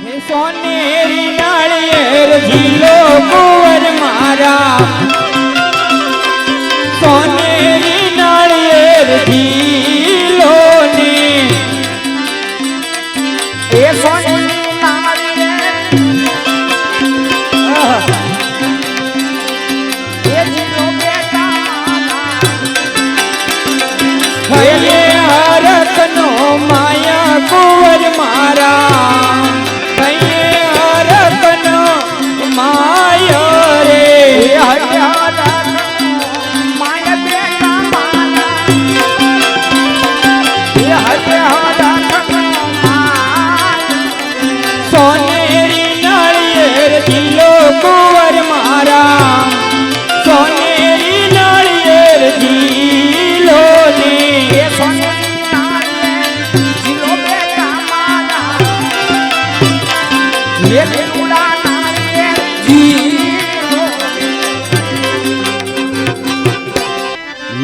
સોનેરી નાળિયેર ઝીલો કુંવર મારા. સોનેરી નાળિયેર ઝીલો ને એ સોનેરી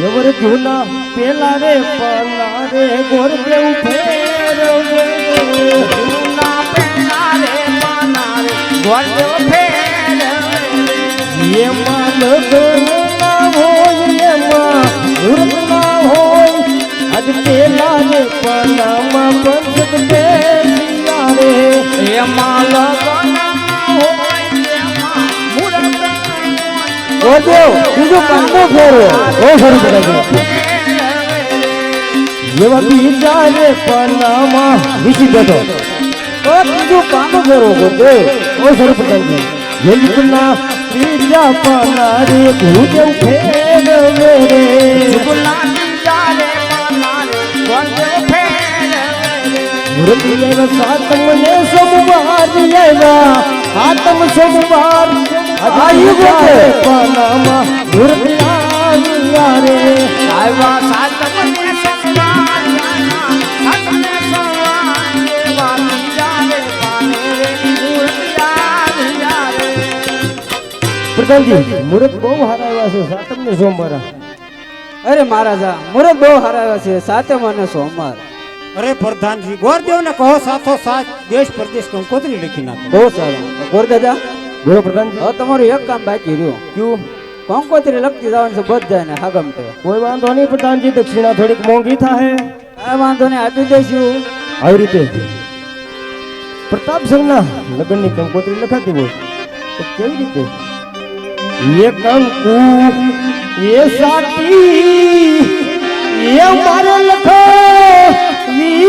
એવર જૂના પેલા રે પલા રે ગોરદેવ ફેરવે જૂના પેલા રે પાના રે ગોળદેવ ફેરવે એમાં લગ્ન ના હોય. આજ પેલા રે એમાં લગન મુરત ગોરદેવ બીજું પાંચમો ફેરો બહુ શરૂ કરાય એવા બીજા રે પલામાં વિસી બેઠો. તો. બીજું ફેરો ગોરદેવ શરૂ કરાય જલ્દના બીજા પલા રે ભૂદેવ ફેરવે રે. સાતમ ને સોમવાર આવ્યા સોમવાર આયુ ગોતે પનામાં. આવ્યા રે. આવ્યા પ્રધાનજી બહુ સારા છે સાતમ ને સોમવાર. અરે મહારાજા મુરત બહુ હરાવ્યા છે સાતમ અને સોમવાર. અરે પ્રધાનજી ગોરદેવ ને કહો સાથો સાથ. દેશ પરદેશ કંકોત્રી લખી નાખો. બહુ સારું. ગોરદાદા બોલો પ્રધાન હવે તમારું એક કામ બાકી રહ્યું. ક્યુ? કંકોત્રી લખતી જવાનું છે બધા ને હાગમ તે કોઈ વાંધો નહીં પ્રધાનજી દક્ષિણા થોડીક મોંઘી થાય કાંઈ વાંધો નહીં આપી દઈશું આવી રીતે પ્રતાપ સંઘના લગ્નની કંકોત્રી લખાતી હોય. તો કેવી રીતે? એ કંકુ એ સાટી એ મારે લખો.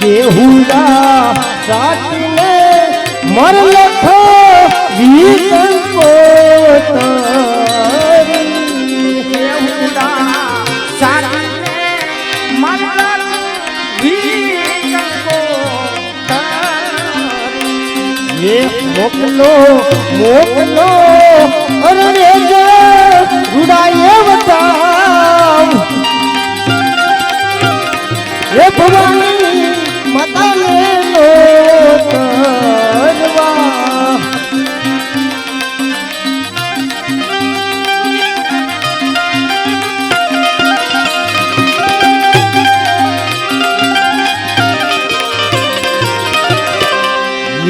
કેહુડા સાચને મર લખો વીર મોકલો મોકલો અરે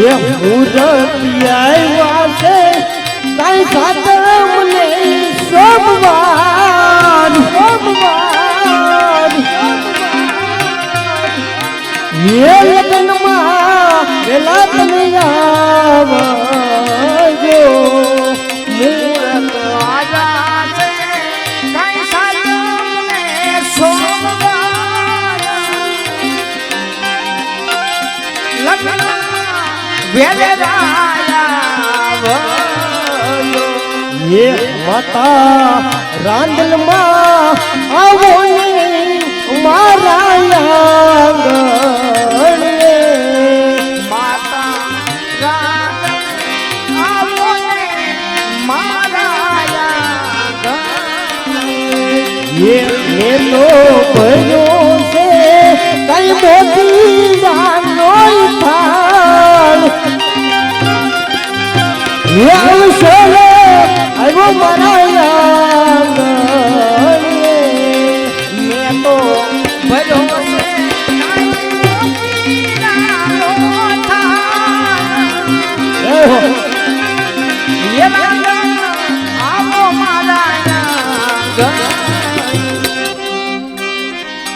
એ મુરતી આવ્યા છે કઈ સાતમને સોમવાર સોમવાર એ લગ્નમાં પેલા તમે આવજો વેલે એ માતા માતા રામ આવો મારા એ મેલો ભર્યો છે કઈ મોતી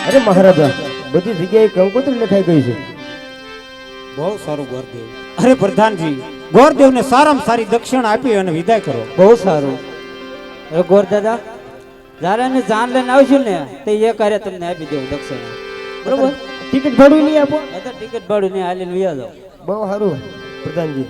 અરે મહારાજા બધી જગ્યાએ કંકોત્રી લખાઈ ગઈ છે. બહુ સારું ગોરદેવ અરે પ્રધાનજી ગોરદેવને સારામાં સારી દક્ષિણ આપી અને વિદાય કરો. બહુ સારું. હવે ગોર દાદા જ્યારે એને જાન લઈને આવશું ને તે એ કરે તમને આપી દેવું દક્ષિણા. બરોબર? ટિકિટ ભાડું નહીં આપો. ટિકિટ ભાડું નહીં હાલીને વ્યા જાઓ. બહુ સારું પ્રધાનજી.